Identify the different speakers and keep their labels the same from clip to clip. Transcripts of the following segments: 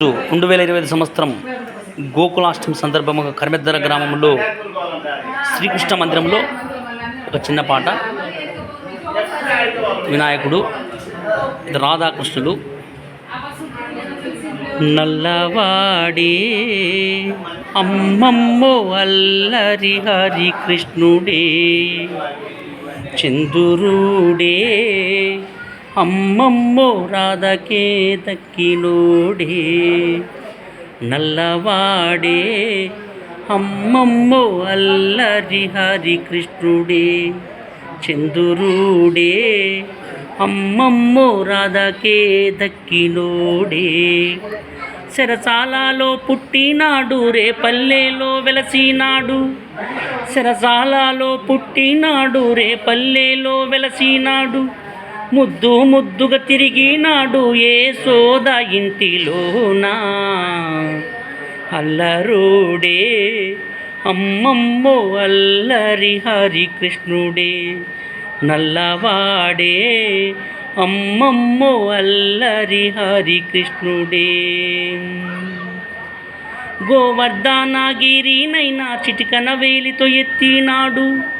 Speaker 1: రెండు వేల ఇరవై ఐదు సంవత్సరం గోకులాష్టమి సందర్భంగా కరిమెద్దర గ్రామంలో శ్రీకృష్ణ మందిరంలో ఒక చిన్న పాట. వినాయకుడు రాధాకృష్ణుడు నల్లవాడే అమ్మమ్మో అల్లరి హరి కృష్ణుడే చందురుడే. అమ్మమ్మో రాధకే దక్కినోడే నల్లవాడే అమ్మమ్మో అల్లరి హరి కృష్ణుడే చంద్రుడే అమ్మమ్మో రాధకే దక్కినోడే శరసాలలో పుట్టినాడు రే పల్లెలో వెలసినాడు. శరసాలలో పుట్టినాడు రే పల్లెలో వెలసినాడు. ముద్దు ముద్దుగా తిరిగినాడు ఏ సోద ఇంటిలోనా. అల్లరుడే అమ్మమ్మో అల్లరి హరి కృష్ణుడే నల్లవాడే అమ్మమ్మో అల్లరి హరి కృష్ణుడే గోవర్ధనగిరినైనా చిటికన వేలితో ఎత్తినాడు.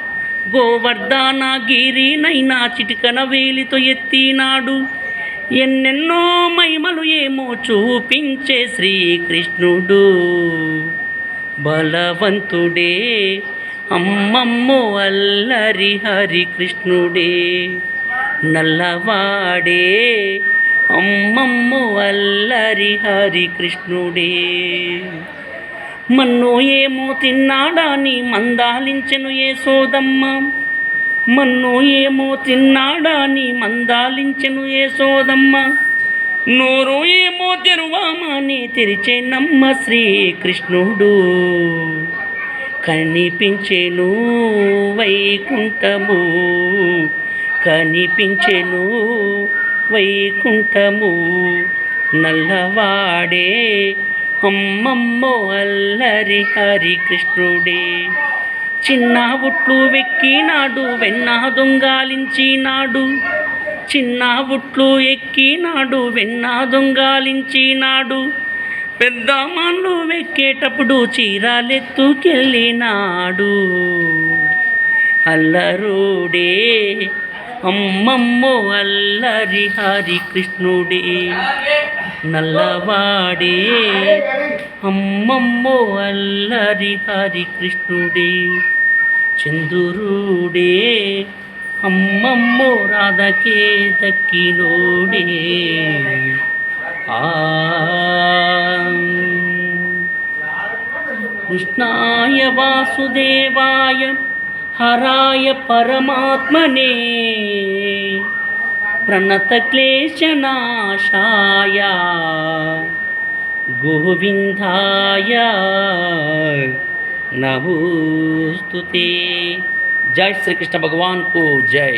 Speaker 1: గోవర్ధనగిరినైనా చిటికన వేలితో ఎత్తినాడు. ఎన్నెన్నో మహిమలు ఏమో చూపించే శ్రీకృష్ణుడు. బలవంతుడే అమ్మమ్మో అల్లరి హరి కృష్ణుడే నల్లవాడే అమ్మమ్మో అల్లరి హరి కృష్ణుడే మన్ను ఏమో తిన్నాడాని మందాలించెను ఏ సోదమ్మ? మన్ను ఏమో తిన్నాడాని మందాలించెను ఏ సోదమ్మ? నోరు ఏమో తెరువామని తెరిచేనమ్మ శ్రీకృష్ణుడు? కనిపించెను వైకుంఠము కనిపించెను వైకుంఠము నల్లవాడే అమ్మమ్మో అల్లరి హరి కృష్ణుడే చిన్న ఉట్లు వెక్కినాడు వెన్న దొంగాలించినాడు. చిన్న ఉట్లు ఎక్కినాడు వెన్న దొంగాలించినాడు. పెద్ద మాన్లు వెక్కేటప్పుడు చీరాలెత్తుకెళ్ళినాడు. అల్లరుడే అమ్మమ్మో అల్లరి హరి కృష్ణుడే నల్లవాడే. అమ్మమ్మో అల్లరి హరి కృష్ణుడే చందురుడే. అమ్మమ్మో రాధకే దక్కినోడే. ఆ. కృష్ణాయ వాసుదేవాయ హరాయ పరమాత్మనే. ప్రణతక్లేశనాశాయ గోవిందాయ నమోస్తుతే జై శ్రీకృష్ణ భగవాన్కు జై